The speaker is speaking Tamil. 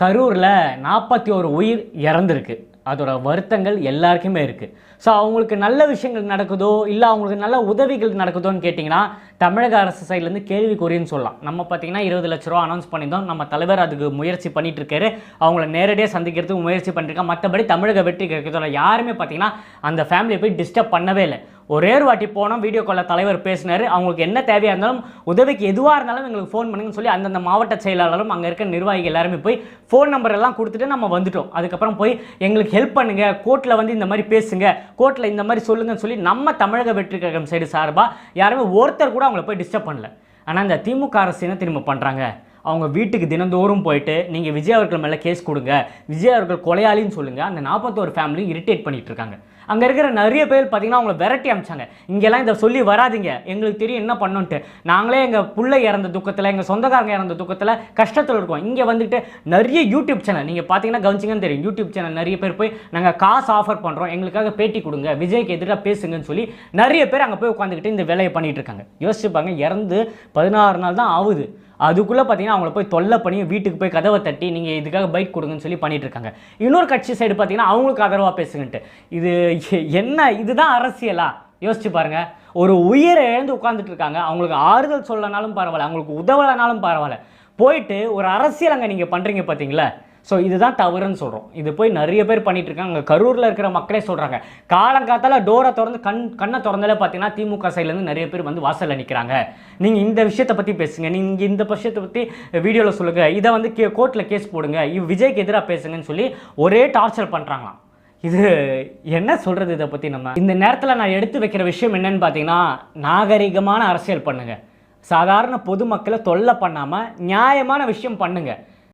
கரூரில் நாற்பத்தி ஒரு உயிர் இறந்துருக்கு. அதோட வருத்தங்கள் எல்லாருக்குமே இருக்குது ஸோ அவங்களுக்கு நல்ல விஷயங்கள் நடக்குதோ இல்லை அவங்களுக்கு நல்ல உதவிகள் நடக்குதோன்னு கேட்டிங்கன்னா தமிழக அரசு சைட்லேருந்து கேள்விக்குறின்னு சொல்லலாம். நம்ம பார்த்தீங்கன்னா இருபது லட்ச ரூபா அனௌன்ஸ் பண்ணியிருந்தோம். நம்ம தலைவர் அதுக்கு முயற்சி பண்ணிட்டு இருக்காரு அவங்கள நேரடியாக சந்திக்கிறதுக்கு முயற்சி பண்ணிருக்கா மற்றபடி தமிழக வெற்றி கிடைக்கிறதோட யாருமே பார்த்தீங்கன்னா அந்த ஃபேமிலியை போய் டிஸ்டர்ப் பண்ணவே இல்லை. ஒரே ஒரு வாட்டி போனோம் வீடியோ காலில் தலைவர் பேசினார். அவங்களுக்கு என்ன தேவையாக இருந்தாலும் உதவிக்கு எதுவாக இருந்தாலும் எங்களுக்கு ஃபோன் பண்ணுங்கன்னு சொல்லி அந்தந்த மாவட்ட செயலாளரும் அங்கே இருக்க நிர்வாகிகள் எல்லாருமே போய் ஃபோன் நம்பர் எல்லாம் கொடுத்துட்டு நம்ம வந்துட்டோம். அதுக்கப்புறம் போய் எங்களுக்கு ஹெல்ப் பண்ணுங்கள் கோர்ட்டில் வந்து இந்த மாதிரி பேசுங்க. கோர்ட்டில் இந்த மாதிரி சொல்லுங்கன்னு சொல்லி நம்ம தமிழக வெற்றி கழகம் சைடு சார்பாக யாருமே ஒருத்தர் கூட அவங்கள போய் டிஸ்டர்ப் பண்ணல. ஆனால் இந்த திமுக அரசு என்ன திரும்ப பண்ணுறாங்க அவங்க வீட்டுக்கு தினந்தோறும் போயிட்டு நீங்கள் விஜய் அவர்கள் மேலே கேஸ் கொடுங்க. விஜய் அவர்கள் கொலையாளின்னு சொல்லுங்கள் அந்த நாற்பத்தோரு ஃபேமிலி இரிட்டேட் பண்ணிட்டு இருக்காங்க. அங்கே இருக்கிற நிறைய பேர் பார்த்தீங்கன்னா அவங்கள விரட்டி அமிச்சாங்க. இங்கெல்லாம் இதை சொல்லி வராதீங்க. எங்களுக்கு தெரியும் என்ன பண்ணோன்ட்டு. நாங்களே எங்கள் பிள்ளை இறந்த துக்கத்தில் எங்கள் சொந்தக்காரங்க இறந்த துக்கத்தில் கஷ்டத்தில் இருக்கோம். இங்கே வந்துட்டு நிறைய யூடியூப் சேனல் நீங்கள் பார்த்தீங்கன்னா கவனிச்சிங்கன்னு தெரியும். யூடியூப் சேனல் நிறைய பேர் போய் நாங்கள் காசு ஆஃபர் பண்ணுறோம் எங்களுக்காக பேட்டி கொடுங்க. விஜய்க்கு எதிராக பேசுங்கன்னு சொல்லி நிறைய பேர் அங்கே போய் உட்காந்துக்கிட்டு இந்த வேலையை பண்ணிட்டு இருக்காங்க. யோசிச்சுப்பாங்க இறந்து பதினாறு நாள் தான் ஆகுது. அதுக்குள்ளே பார்த்தீங்கன்னா அவங்கள போய் தொல்லை பண்ணி வீட்டுக்கு போய் கதவை தட்டி நீங்கள் இதுக்காக பைக் கொடுங்கன்னு சொல்லி பண்ணிட்டு இருக்காங்க. இன்னொரு கட்சி சைடு பார்த்தீங்கன்னா அவங்களுக்கு ஆதரவாக பேசுங்கன்ட்டு. இது என்ன இதுதான் அரசியலா? யோசிச்சு பாருங்க. ஒரு உயிரை இழந்து உட்காந்துட்டு இருக்காங்க. அவங்களுக்கு ஆறுதல் சொல்லனாலும் பரவாயில்ல அவங்களுக்கு உதவலைனாலும் பரவாயில்ல. போயிட்டு ஒரு அரசியல் அங்கே நீங்கள் பண்ணுறீங்க பார்த்தீங்களா ஸோ இதுதான் தவறுன்னு சொல்கிறோம் இது போய் நிறைய பேர் பண்ணிட்டு இருக்காங்க. அங்கே கரூரில் இருக்கிற மக்களே சொல்கிறாங்க காலங்காத்தால் டோரை திறந்து கண் கண்ணை திறந்தாலே பார்த்தீங்கன்னா திமுக சைட்லேருந்து நிறைய பேர் வந்து வாசலில் நிற்கிறாங்க நீங்கள் இந்த விஷயத்தை பற்றி பேசுங்க. நீங்கள் இந்த விஷயத்தை பற்றி வீடியோவில் சொல்லுங்கள் இதை வந்து கே கோர்ட்டில் கேஸ் போடுங்க. இவ் விஜய்க்கு எதிராக பேசுங்கன்னு சொல்லி ஒரே டார்ச்சர் பண்ணுறாங்களாம் இது என்ன சொல்கிறது இதை பற்றி நம்ம? இந்த நேரத்தில் நான் எடுத்து வைக்கிற விஷயம் என்னன்னு பார்த்தீங்கன்னா நாகரிகமான அரசியல் பண்ணுங்கள் சாதாரண பொதுமக்களை தொல்லை பண்ணாமல் நியாயமான விஷயம் பண்ணுங்கள்